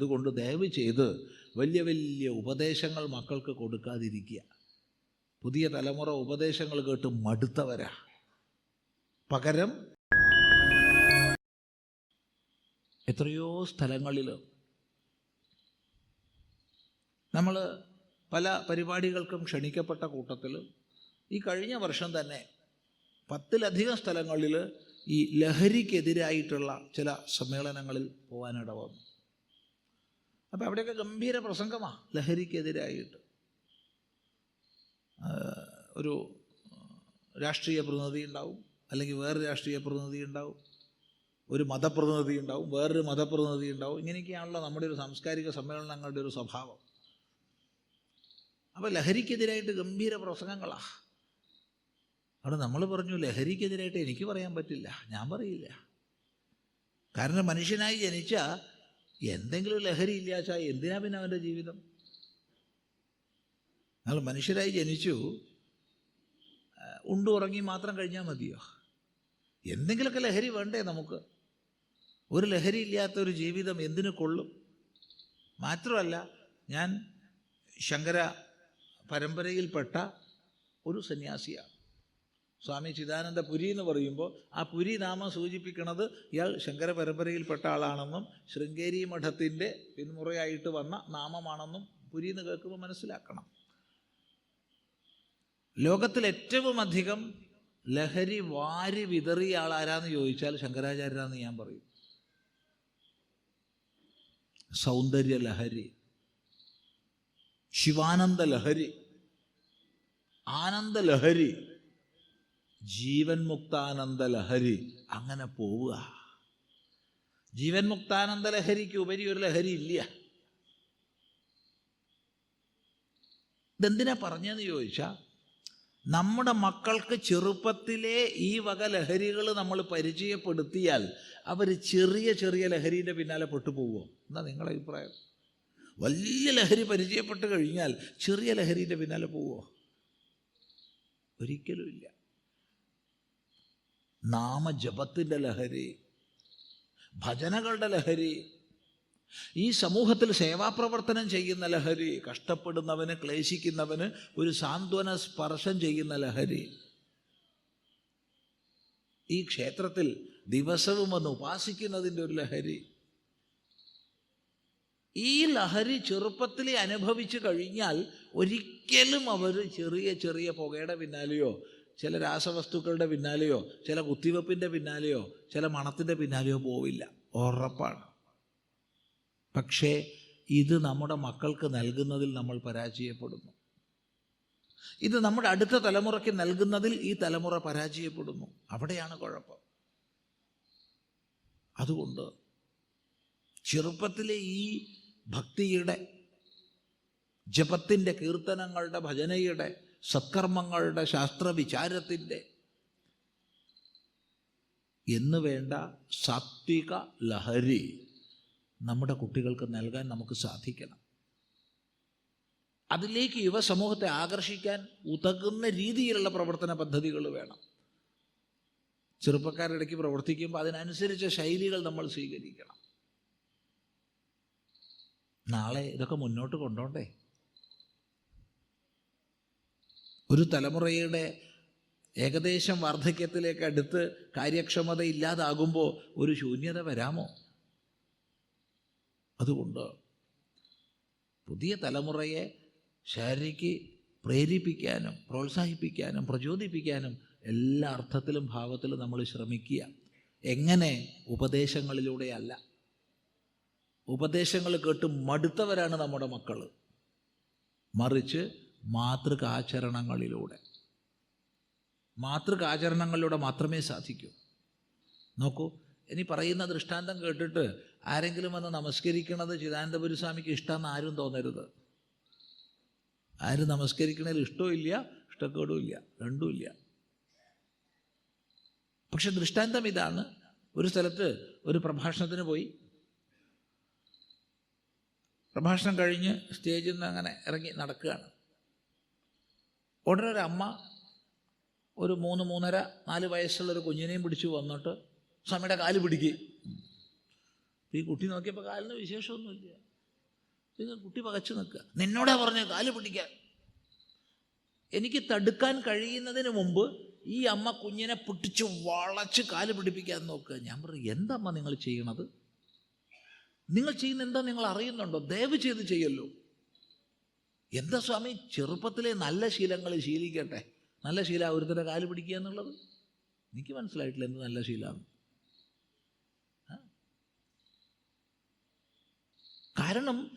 അതുകൊണ്ട് ദയവ് ചെയ്ത് വലിയ വലിയ ഉപദേശങ്ങൾ മക്കൾക്ക് കൊടുക്കാതിരിക്കുക. പുതിയ തലമുറ ഉപദേശങ്ങൾ കേട്ട് മടുത്തവരാ. പകരം എത്രയോ സ്ഥലങ്ങളിൽ നമ്മൾ പല പരിപാടികൾക്കും ക്ഷണിക്കപ്പെട്ട കൂട്ടത്തിൽ ഈ കഴിഞ്ഞ വർഷം തന്നെ പത്തിലധികം സ്ഥലങ്ങളിൽ ഈ ലഹരിക്കെതിരായിട്ടുള്ള ചില സമ്മേളനങ്ങളിൽ പോകാനിട വന്നു. അപ്പോൾ അവിടെയൊക്കെ ഗംഭീര പ്രസംഗമാണ് ലഹരിക്കെതിരായിട്ട്. ഒരു രാഷ്ട്രീയ പ്രതിനിധി ഉണ്ടാവും അല്ലെങ്കിൽ വേറെ രാഷ്ട്രീയ പ്രതിനിധി ഉണ്ടാവും ഒരു മതപ്രതിനിധി ഉണ്ടാവും വേറൊരു മതപ്രതിനിധി ഉണ്ടാവും. ഇങ്ങനെയൊക്കെയാണല്ലോ നമ്മുടെ ഒരു സാംസ്കാരിക സമ്മേളനങ്ങളുടെ ഒരു സ്വഭാവം. അപ്പോൾ ലഹരിക്കെതിരായിട്ട് ഗംഭീര പ്രസംഗങ്ങളാണ് അവിടെ നമ്മൾ പറഞ്ഞു ലഹരിക്കെതിരായിട്ട് എനിക്ക് പറയാൻ പറ്റില്ല ഞാൻ പറയില്ല. കാരണം മനുഷ്യനായി ജനിച്ച എന്തെങ്കിലും ലഹരി ഇല്ലാച്ചാൽ എന്തിനാ പിന്നെ അവന്റെ ജീവിതം? നമ്മൾ മനുഷ്യരായി ജനിച്ചു. ഉണ്ടു ഉറങ്ങി മാത്രം കഴിഞ്ഞാൽ മതിയോ? എന്തെങ്കിലുമൊക്കെ ലഹരി വേണ്ടേ നമുക്ക്? ഒരു ലഹരി ഇല്ലാത്ത ഒരു ജീവിതം എന്തിനു കൊള്ളും? മാത്രമല്ല ഞാൻ ശങ്കര പരമ്പരയിൽപ്പെട്ട ഒരു സന്യാസിയാണ്. സ്വാമി ചിദാനന്ദ പുരി എന്ന് പറയുമ്പോൾ ആ പുരി നാമം സൂചിപ്പിക്കുന്നത് ഇയാൾ ശങ്കര പരമ്പരയിൽപ്പെട്ട ആളാണെന്നും ശൃംഗേരി മഠത്തിന്റെ പിന്മുറയായിട്ട് വന്ന നാമമാണെന്നും പുരി എന്ന് കേൾക്കുമ്പോൾ മനസ്സിലാക്കണം. ലോകത്തിൽ ഏറ്റവും അധികം ലഹരി വാരി വിതറിയ ആൾ ആരാന്ന് ചോദിച്ചാൽ ശങ്കരാചാര്യരാന്ന് ഞാൻ പറയും. സൗന്ദര്യ ലഹരി ശിവാനന്ദ ലഹരി ആനന്ദ ലഹരി ജീവൻ മുക്താനന്ദ ലഹരി അങ്ങനെ പോവുക. ജീവൻ മുക്താനന്ദ ലഹരിക്ക് ഉപരി ഒരു ലഹരി ഇല്ല. ഇതെന്തിനാ പറഞ്ഞതെന്ന് ചോദിച്ചാൽ നമ്മുടെ മക്കൾക്ക് ചെറുപ്പത്തിലെ ഈ വക ലഹരികൾ നമ്മൾ പരിചയപ്പെടുത്തിയാൽ അവർ ചെറിയ ചെറിയ ലഹരീന്റെ പിന്നാലെ പെട്ടുപോകുമോ എന്നാ നിങ്ങളുടെ അഭിപ്രായം. വലിയ ലഹരി പരിചയപ്പെട്ട് കഴിഞ്ഞാൽ ചെറിയ ലഹരീന്റെ പിന്നാലെ പോവുമോ ഒരിക്കലും ഇല്ല. നാമജപത്തിന്റെ ലഹരി ഭജനകളുടെ ലഹരി ഈ സമൂഹത്തിൽ സേവാപ്രവർത്തനം ചെയ്യുന്ന ലഹരി കഷ്ടപ്പെടുന്നവന് ക്ലേശിക്കുന്നവന് ഒരു സാന്ത്വന സ്പർശം ചെയ്യുന്ന ലഹരി. ഈ ക്ഷേത്രത്തിൽ ദിവസവും വന്ന് ഉപാസിക്കുന്നതിന്റെ ഒരു ലഹരി. ഈ ലഹരി ചെറുപ്പത്തിൽ അനുഭവിച്ചു കഴിഞ്ഞാൽ ഒരിക്കലും അവർ ചെറിയ ചെറിയ പുകയുടെ പിന്നാലെയോ ചില രാസവസ്തുക്കളുടെ പിന്നാലെയോ ചില കുത്തിവെപ്പിന്റെ പിന്നാലെയോ ചില മണത്തിന്റെ പിന്നാലെയോ പോവില്ല. ഉറപ്പാണ്. പക്ഷേ ഇത് നമ്മുടെ മക്കൾക്ക് നൽകുന്നതിൽ നമ്മൾ പരാജയപ്പെടുന്നു. ഇത് നമ്മുടെ അടുത്ത തലമുറയ്ക്ക് നൽകുന്നതിൽ ഈ തലമുറ പരാജയപ്പെടുന്നു. അവിടെയാണ് കുഴപ്പം. അതുകൊണ്ട് ചെറുപ്പത്തിലെ ഈ ഭക്തിയുടെ ജപത്തിന്റെ കീർത്തനങ്ങളുടെ ഭജനയുടെ സത്കർമ്മങ്ങളുടെ ശാസ്ത്രവിചാരത്തിന്റെ എന്ന് വേണ്ട സാത്വിക ലഹരി നമ്മുടെ കുട്ടികൾക്ക് നൽകാൻ നമുക്ക് സാധിക്കണം. അതിലേക്ക് യുവസമൂഹത്തെ ആകർഷിക്കാൻ ഉതകുന്ന രീതിയിലുള്ള പ്രവർത്തന പദ്ധതികൾ വേണം. ചെറുപ്പക്കാരിടയ്ക്ക് പ്രവർത്തിക്കുമ്പോൾ അതിനനുസരിച്ച ശൈലികൾ നമ്മൾ സ്വീകരിക്കണം. നാളെ ഇതൊക്കെ മുന്നോട്ട് കൊണ്ടോണ്ടേ. ഒരു തലമുറയുടെ ഏകദേശം വാർദ്ധക്യത്തിലേക്ക് അടുത്ത് കാര്യക്ഷമത ഇല്ലാതാകുമ്പോൾ ഒരു ശൂന്യത വരാമോ? അതുകൊണ്ട് പുതിയ തലമുറയെ ശാരീരിക്ക് പ്രേരിപ്പിക്കാനും പ്രോത്സാഹിപ്പിക്കാനും പ്രചോദിപ്പിക്കാനും എല്ലാ അർത്ഥത്തിലും ഭാവത്തിലും നമ്മൾ ശ്രമിക്കുക. എങ്ങനെ? ഉപദേശങ്ങളിലൂടെയല്ല. ഉപദേശങ്ങൾ കേട്ട് മടുത്തവരാണ് നമ്മുടെ മക്കൾ മറിച്ച് മാതൃകാചരണങ്ങളിലൂടെ. മാതൃകാചരണങ്ങളിലൂടെ മാത്രമേ സാധിക്കൂ. നോക്കൂ ഇനി പറയുന്ന ദൃഷ്ടാന്തം കേട്ടിട്ട് ആരെങ്കിലും വന്ന് നമസ്കരിക്കണത് ചിദാനന്ദപുരസ്വാമിക്ക് ഇഷ്ടമെന്ന് ആരും തോന്നരുത്. ആരും നമസ്കരിക്കണതിൽ ഇല്ല ഇഷ്ടക്കേടും ഇല്ല രണ്ടും ഇല്ല. പക്ഷെ ദൃഷ്ടാന്തം ഇതാണ്. ഒരു സ്ഥലത്ത് ഒരു പ്രഭാഷണത്തിന് പോയി. പ്രഭാഷണം കഴിഞ്ഞ് സ്റ്റേജിൽ നിന്ന് അങ്ങനെ ഇറങ്ങി നടക്കുകയാണ്. ഉടനെ ഒരു അമ്മ ഒരു മൂന്ന് മൂന്നര നാല് വയസ്സുള്ള ഒരു കുഞ്ഞിനെയും പിടിച്ചു വന്നിട്ട് സ്വാമിയുടെ കാൽ പിടിക്കുക ഈ കുട്ടി നോക്കിയപ്പോൾ കാലിന് വിശേഷമൊന്നുമില്ല. ഇത് കുട്ടി പകച്ചു നിൽക്കുക. നിന്നോടാ പറഞ്ഞു കാൽ പിടിക്കാൻ. എനിക്ക് തടുക്കാൻ കഴിയുന്നതിന് മുമ്പ് ഈ അമ്മ കുഞ്ഞിനെ പൊട്ടിച്ച് വളച്ച് കാൽ പിടിപ്പിക്കാൻ നോക്കുക. ഞാൻ പറഞ്ഞു എന്തമ്മ നിങ്ങൾ ചെയ്യണത്? നിങ്ങൾ ചെയ്യുന്ന എന്താ നിങ്ങൾ അറിയുന്നുണ്ടോ? ദയവ് ചെയ്ത് ചെയ്യല്ലോ. എന്താ സ്വാമി? ചെറുപ്പത്തിലെ നല്ല ശീലങ്ങൾ ശീലിക്കട്ടെ. നല്ല ശീല ഒരുത്തരെ കാൽ പിടിക്കുക എന്നുള്ളത്? എനിക്ക് മനസ്സിലായിട്ടില്ല എന്ത് നല്ല ശീലമാണ് കാരണം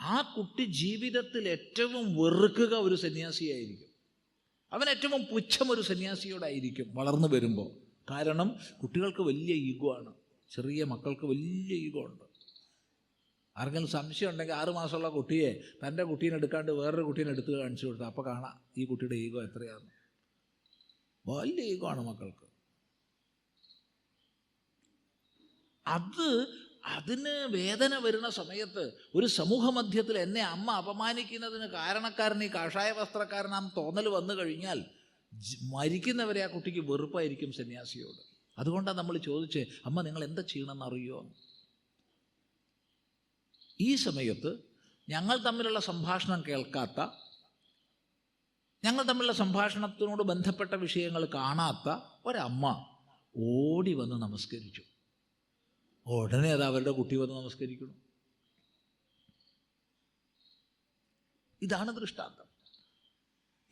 ആ കുട്ടി ജീവിതത്തിൽ ഏറ്റവും വെറുക്കുക ഒരു സന്യാസിയായിരിക്കും. അവൻ ഏറ്റവും പുച്ഛം ഒരു സന്യാസിയോടായിരിക്കും വളർന്നു വരുമ്പോൾ. കാരണം കുട്ടികൾക്ക് വലിയ ഈഗോ ആണ്. ചെറിയ മക്കൾക്ക് വലിയ ഈഗോ ഉണ്ട്. ആർക്കെങ്കിലും സംശയം ഉണ്ടെങ്കിൽ ആറ് മാസമുള്ള കുട്ടിയെ തന്റെ കുട്ടീനെ എടുക്കാണ്ട് വേറൊരു കുട്ടീനെ എടുത്ത് കാണിച്ചു കൊടുത്താൽ അപ്പോൾ കാണാം ഈ കുട്ടിയുടെ ഈഗോ എത്രയാണ് വലിയ ഈഗോ ആണ് മക്കൾക്ക്. അത് അതിന് വേദന വരുന്ന സമയത്ത് ഒരു സമൂഹ മധ്യത്തിൽ എന്നെ അമ്മ അപമാനിക്കുന്നതിന് കാരണക്കാരൻ ഈ കാഷായ വസ്ത്രക്കാരനാം തോന്നൽ വന്നു കഴിഞ്ഞാൽ മരിക്കുന്നവരെ ആ കുട്ടിക്ക് വെറുപ്പായിരിക്കും സന്യാസിയോട്. അതുകൊണ്ടാണ് നമ്മൾ ചോദിച്ചേ അമ്മ നിങ്ങൾ എന്താ ചെയ്യണമെന്ന് അറിയോ? ഈ സമയത്ത് ഞങ്ങൾ തമ്മിലുള്ള സംഭാഷണം കേൾക്കാത്ത ഞങ്ങൾ തമ്മിലുള്ള സംഭാഷണത്തിനോട് ബന്ധപ്പെട്ട വിഷയങ്ങൾ കാണാത്ത ഒരമ്മ ഓടി വന്ന് നമസ്കരിച്ചു. ഉടനെ അത് അവരുടെ കുട്ടി വന്ന് നമസ്കരിക്കണം ഇതാണ് ദൃഷ്ടാന്തം.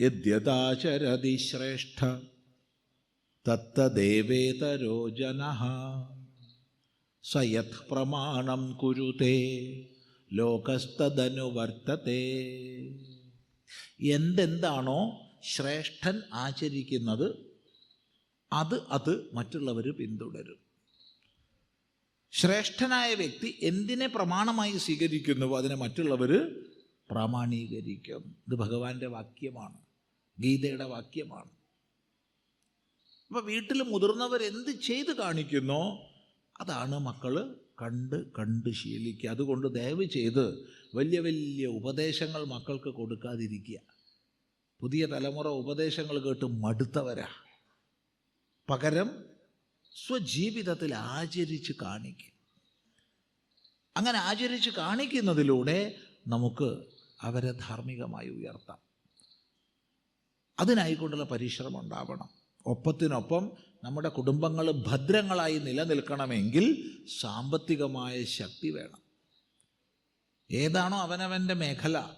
യദ്യതാചരതി ശ്രേഷ്ഠ തത്തദേവേതരോ സയത് പ്രമാണം കുരുതേ ലോകസ്ഥതനുവർത്തത്തെ എന്തെന്താണോ ശ്രേഷ്ഠൻ ആചരിക്കുന്നത് അത് അത് മറ്റുള്ളവർ പിന്തുടരും. ശ്രേഷ്ഠനായ വ്യക്തി എന്തിനെ പ്രമാണമായി സ്വീകരിക്കുന്നുവോ അതിനെ മറ്റുള്ളവർ പ്രാമാണീകരിക്കും. ഇത് ഭഗവാന്റെ വാക്യമാണ് ഗീതയുടെ വാക്യമാണ്. അപ്പോൾ വീട്ടിൽ മുതിർന്നവർ എന്ത് ചെയ്ത് കാണിക്കുന്നോ അതാണ് മക്കൾ കണ്ട് കണ്ട് ശീലിക്കുക. അതുകൊണ്ട് ദയവ് ചെയ്ത് വലിയ വലിയ ഉപദേശങ്ങൾ മക്കൾക്ക് കൊടുക്കാതിരിക്കുക. പുതിയ തലമുറ ഉപദേശങ്ങൾ കേട്ട് മടുത്തവരാ. പകരം സ്വജീവിതത്തിൽ ആചരിച്ച് കാണിക്കുക അങ്ങനെ ആചരിച്ച് കാണിക്കുന്നതിലൂടെ നമുക്ക് അവരെ ധാർമ്മികമായി ഉയർത്താം. അതിനായിക്കൊണ്ടുള്ള പരിശ്രമം ഉണ്ടാവണം. ഒപ്പത്തിനൊപ്പം നമ്മുടെ കുടുംബങ്ങൾ ഭദ്രങ്ങളായി നിലനിൽക്കണമെങ്കിൽ സാമ്പത്തികമായ ശക്തി വേണം. ഏതാണോ അവനവന്റെ മേഖല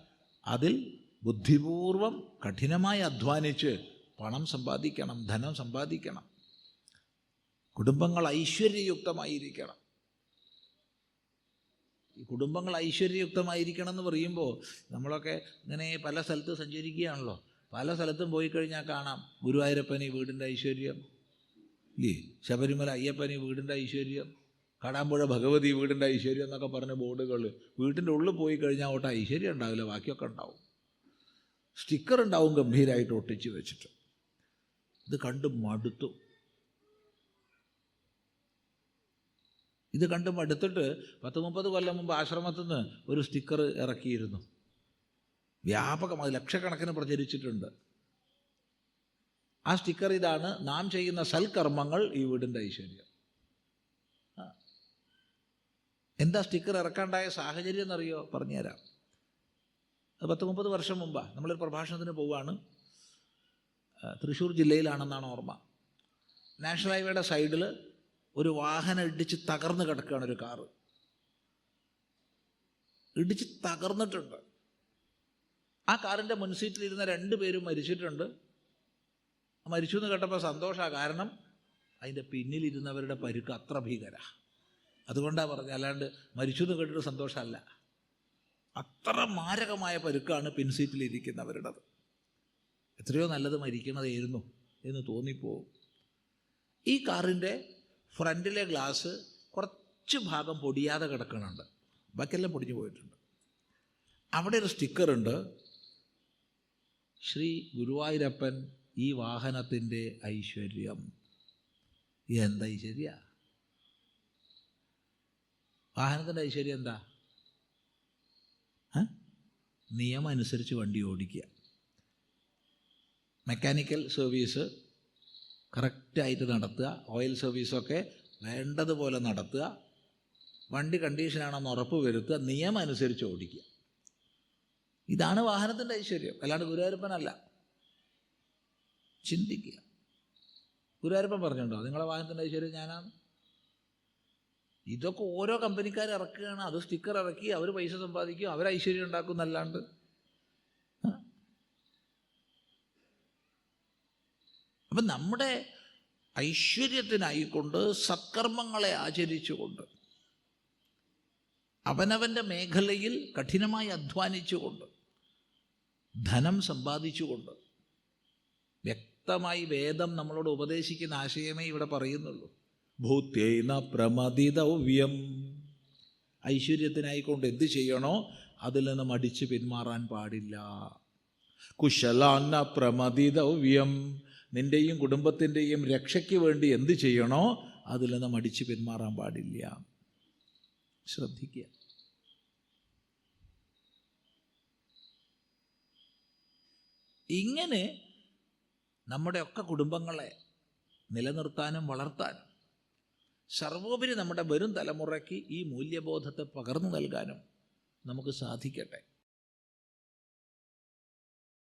അതിൽ ബുദ്ധിപൂർവം കഠിനമായി അധ്വാനിച്ച് പണം സമ്പാദിക്കണം ധനം സമ്പാദിക്കണം. കുടുംബങ്ങൾ ഐശ്വര്യയുക്തമായിരിക്കണം. ഈ കുടുംബങ്ങൾ ഐശ്വര്യയുക്തമായിരിക്കണം എന്ന് പറയുമ്പോൾ നമ്മളൊക്കെ ഇങ്ങനെ പല സ്ഥലത്ത് സഞ്ചരിക്കുകയാണല്ലോ. പല സ്ഥലത്തും പോയി കഴിഞ്ഞാൽ കാണാം ഗുരുവായൂരപ്പനി വീടിന്റെ ഐശ്വര്യം. ഇല്ലേ? ശബരിമല അയ്യപ്പന് വീടിന്റെ ഐശ്വര്യം കാടാമ്പുഴ ഭഗവതി വീടിന്റെ ഐശ്വര്യം എന്നൊക്കെ പറഞ്ഞ ബോർഡുകൾ വീട്ടിന്റെ ഉള്ളിൽ പോയി കഴിഞ്ഞാൽ ഒട്ട് ഐശ്വര്യം ഉണ്ടാവില്ല ബാക്കിയൊക്കെ ഉണ്ടാവും. സ്റ്റിക്കർ ഉണ്ടാവും ഗംഭീരമായിട്ട് ഒട്ടിച്ച് വെച്ചിട്ട്. ഇത് കണ്ട് മടുത്തു. ഇത് കണ്ട് മടുത്തിട്ട് പത്ത് മുപ്പത് കൊല്ലം മുമ്പ് ആശ്രമത്തിൽ നിന്ന് ഒരു സ്റ്റിക്കർ ഇറക്കിയിരുന്നു. വ്യാപകമായി ലക്ഷക്കണക്കിന് പ്രചരിച്ചിട്ടുണ്ട്. ആ സ്റ്റിക്കർ ഇതാണ്. നാം ചെയ്യുന്ന സൽക്കർമ്മങ്ങൾ ഈ വീടിന്റെ ഐശ്വര്യം. എന്താ സ്റ്റിക്കർ ഇറക്കാണ്ടായ സാഹചര്യം എന്നറിയോ? പറഞ്ഞുതരാം. അത് പത്ത് മുപ്പത് വർഷം മുമ്പാണ് നമ്മളൊരു പ്രഭാഷണത്തിന് ആ, തൃശ്ശൂർ ജില്ലയിലാണെന്നാണ് ഓർമ്മ. നാഷണൽ ഹൈവേയുടെ സൈഡിൽ ഒരു വാഹനം ഇടിച്ച് തകർന്ന് കിടക്കുകയാണ് ഒരു കാറ്. ഇടിച്ച് തകർന്നിട്ടുണ്ട്. ആ കാറിന്റെ മുൻസീറ്റിലിരുന്ന രണ്ട് പേരും മരിച്ചിട്ടുണ്ട്. മരിച്ചു എന്ന് കേട്ടപ്പോൾ സന്തോഷമാണ് കാരണം അതിന്റെ പിന്നിലിരുന്നവരുടെ പരുക്ക് അത്ര ഭീകര. അതുകൊണ്ടാണ് പറഞ്ഞത് അല്ലാണ്ട് മരിച്ചു എന്ന് കേട്ടിട്ട് സന്തോഷമല്ല അത്ര മാരകമായ പരുക്കാണ് പിൻസീറ്റിലിരിക്കുന്നവരുടേത് എത്രയോ നല്ലത് മരിക്കണതായിരുന്നു എന്ന് തോന്നിപ്പോവും. ഈ കാറിന്റെ ഫ്രണ്ടിലെ ഗ്ലാസ് കുറച്ച് ഭാഗം പൊടിയാതെ കിടക്കുന്നുണ്ട് ബാക്കിയെല്ലാം പൊടിഞ്ഞു പോയിട്ടുണ്ട്. അവിടെ ഒരു സ്റ്റിക്കറുണ്ട്. ശ്രീ ഗുരുവായൂരപ്പൻ ഈ വാഹനത്തിന്റെ ഐശ്വര്യം. എന്താ ഐശ്വര്യ? വാഹനത്തിന്റെ ഐശ്വര്യം എന്താ? നിയമം അനുസരിച്ച് വണ്ടി ഓടിക്കുക. മെക്കാനിക്കൽ സർവീസ് കറക്റ്റായിട്ട് നടത്തുക. ഓയിൽ സർവീസൊക്കെ വേണ്ടതുപോലെ നടത്തുക. വണ്ടി കണ്ടീഷനാണെന്ന് ഉറപ്പ് വരുത്തുക. നിയമം അനുസരിച്ച് ഓടിക്കുക. ഇതാണ് വാഹനത്തിന്റെ ഐശ്വര്യം. അല്ലാണ്ട് ഗുരുവായൂരപ്പനല്ല. ചിന്തിക്കുക. ഗുരുവായൂരപ്പൻ പറഞ്ഞിട്ടുണ്ടോ? നിങ്ങളെ വാഹനത്തിന്റെ ഐശ്വര്യം ഞാനാണ് ഇതൊക്കെ ഓരോ കമ്പനിക്കാർ ഇറക്കുകയാണ്. അത് സ്റ്റിക്കർ ഇറക്കി അവർ പൈസ സമ്പാദിക്കും അവർ ഐശ്വര്യം ഉണ്ടാക്കും എന്നല്ലാണ്ട്. അപ്പം നമ്മുടെ ഐശ്വര്യത്തിനായിക്കൊണ്ട് സത്കർമ്മങ്ങളെ ആചരിച്ചുകൊണ്ട് അവനവന്റെ മേഖലയിൽ കഠിനമായി അധ്വാനിച്ചുകൊണ്ട് ധനം സമ്പാദിച്ചുകൊണ്ട് വ്യക്തമായി വേദം നമ്മളോട് ഉപദേശിക്കുന്ന ആശയമേ ഇവിടെ പറയുന്നുള്ളൂ. ഭൂത്യേന പ്രമദിതവ്യം. ഐശ്വര്യത്തിനായിക്കൊണ്ട് എന്ത് ചെയ്യണോ അതിൽ നിന്ന് മടിച്ച് പിന്മാറാൻ പാടില്ല. കുശലാന്ന പ്രമദിതവ്യം. നിന്റെയും കുടുംബത്തിന്റെയും രക്ഷയ്ക്ക് വേണ്ടി എന്ത് ചെയ്യണോ അതിൽ നിന്ന് മടിച്ച് പിന്മാറാൻ പാടില്ല. ശ്രദ്ധിക്കുക. ഇങ്ങനെ നമ്മുടെയൊക്കെ കുടുംബങ്ങളെ നിലനിർത്താനും വളർത്താനും സർവോപരി നമ്മുടെ വരും തലമുറയ്ക്ക് ഈ മൂല്യബോധത്തെ പകർന്നു നൽകാനും നമുക്ക് സാധിക്കട്ടെ.